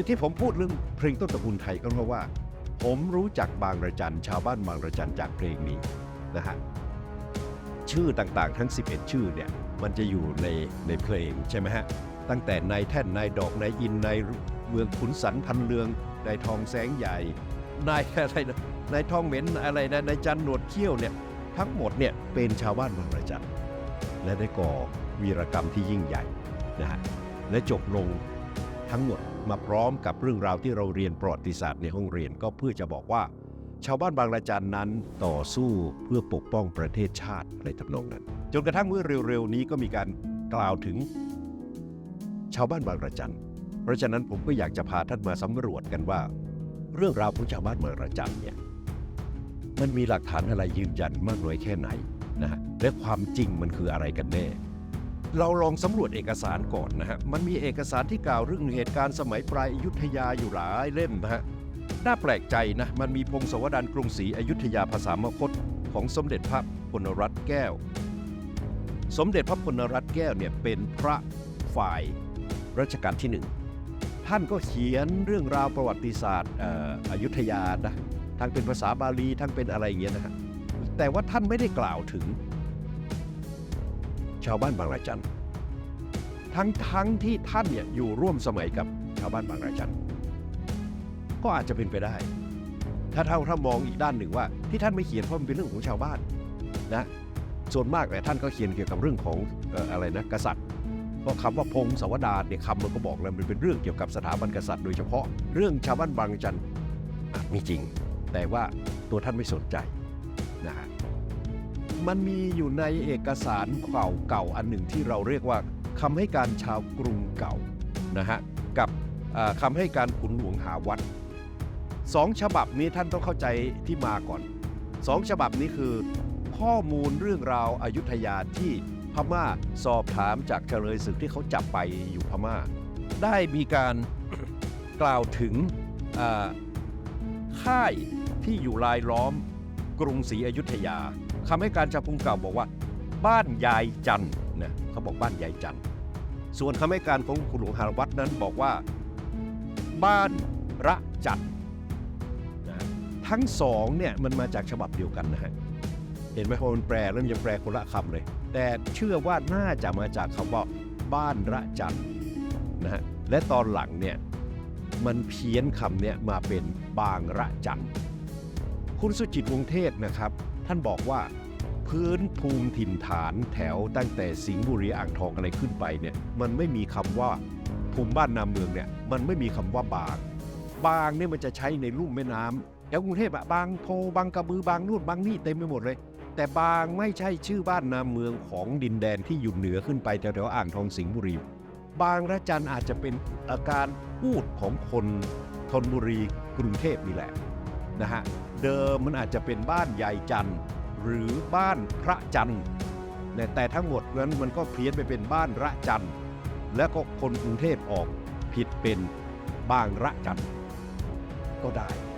เลยที่ผมพูดเรื่องเพลงต้นตระกูลไทยก็เพราะว่า ผมรู้จักบางระจันชาวบ้านบางระจันจากเพลงนี้นะฮะชื่อต่างๆ ทั้ง 11 ชื่อเนี่ยมันจะอยู่ในในเพลงใช่ไหมฮะตั้งแต่นายแท่นนายดอกนายอินนายเมืองขุนสันพันเลืองนายทองแสงใหญ่นายอะไรนะนายทองเหม็นอะไรนะนายจันหนวดเขี้ยวเนี่ยทั้งหมดเนี่ยเป็นชาวบ้านบางระจันและได้ก่อวีรกรรมที่ยิ่งใหญ่นะฮะและจบลง ทั้งหมดมาพร้อมกับเรื่องราวที่เราเรียนประวัติศาสตร์ในห้องเรียนก็เพื่อจะบอกว่า ชาวบ้านบางระจันนั้นต่อสู้เพื่อปกป้องประเทศชาติอะไรทำนองนั้น จนกระทั่งเมื่อเร็วๆนี้ก็มีการกล่าวถึง ชาวบ้านบางระจันเพราะฉะนั้นผมก็อยากจะพาท่านมาสำรวจกันว่า เรื่องราวของชาวบ้านบางระจันเนี่ยมันมีหลักฐานอะไรยืนยันมากน้อยแค่ไหนนะฮะและความจริงมันคืออะไรกันแน่ เราลองสำรวจเอกสารก่อนนะฮะ มันมีเอกสารที่กล่าวเรื่องเหตุการณ์สมัยปลายอยุธยาอยู่หลายเล่มนะฮะ น่าแปลกใจนะ มันมีพงศวดารกรุงศรีอยุธยาภาษามคตของสมเด็จพระพลรัตน์แก้ว สมเด็จพระพลรัตน์แก้วเนี่ยเป็นพระฝ่ายรัชกาลที่หนึ่ง ท่านก็เขียนเรื่องราวประวัติศาสตร์อออยุธยานะ ทั้งเป็นภาษาบาลีทั้งเป็นอะไรอย่างเงี้ยนะฮะ แต่ว่าท่านไม่ได้กล่าวถึง ชาวบ้านบางระจันทั้งทั้งที่ท่านเนี่ยอยู่ร่วมสมัยกับชาวบ้านบางระจันก็อาจจะเป็นไปได้ ถ้าเท่าถ้ามองอีกด้านหนึ่งว่า ที่ท่านไม่เขียนเพราะมันเป็นเรื่องของชาวบ้านนะส่วนมากแต่ยท่านก็เขียนเกี่ยวกับเรื่องของออะไรนะกษัตริย์เพราะคำว่าพงศาวดารเนี่ยคำมันก็บอกแล้วมันเป็นเรื่องเกี่ยวกับสถาบันกษัตริย์โดยเฉพาะเรื่องชาวบ้านบางระจันอาจมีจริง แต่ว่าตัวท่านไม่สนใจนะฮะ มันมีอยู่ในเอกสารเก่าเก่าๆอันหนึ่งที่เราเรียกว่าคำให้การชาวกรุงเก่านะฮะกับอ่าคำให้การขุนหลวงหาวัดสองฉบับนี้ท่านต้องเข้าใจที่มาก่อนสองฉบับนี้คือ ข้อมูลเรื่องราวอายุทยาที่พม่าสอบถามจากเฉลยศึกที่เขาจับไปอยู่พม่า ได้มีการกล่าวถึงค่ายที่อยู่รายล้อม กรุงศรีอยุธยาคำให้การจับกุมเก่าบอกว่า บ้านยายจันนะเขาบอกบ้านยายจันส่วนคำให้การของคุณหลวงหาวัดนั้นบอกว่า บ้านระจันนะทั้งสองเนี่ยมันมาจากฉบับเดียวกันนะฮะเห็นไหมพอมันแปลแล้วมันยังแปลคนละคำเลย แต่เชื่อว่าน่าจะมาจากคำว่าบ้านระจันนะฮะและตอนหลังเนี่ยมันเพี้ยนคำเนี่ยมาเป็นบางระจันทร์ คุณสุจิตวงเทศนะครับ ท่านบอกว่า พื้นภูมิถิ่นฐานแถวตั้งแต่สิงห์บุรีอ่างทองอะไรขึ้นไปเนี่ยมันไม่มีคำว่าภูมิบ้านนาเมืองเนี่ยมันไม่มีคำว่าบาง บางเนี่ยมันจะใช้ในลุ่มแม่น้ำแถวกรุงเทพอะบางโพบางกระบือบางนู่นบางนี่เต็มไปหมดเลย แต่บางไม่ใช่ชื่อบ้านนาเมืองของดินแดนที่อยู่เหนือขึ้นไปแถวๆอ่างทองสิงห์บุรีบางระจันอาจจะเป็นอาการพูดของคนธนบุรีกรุงเทพนี่แหละ นะฮะเดิมมันอาจจะเป็นบ้านยายจันทร์หรือบ้านพระจันทร์แต่ทั้งหมดนั้นมันก็เพี้ยนไปเป็นบ้านระจันทร์และก็คนกรุงเทพออกผิดเป็นบางระจันทร์ก็ได้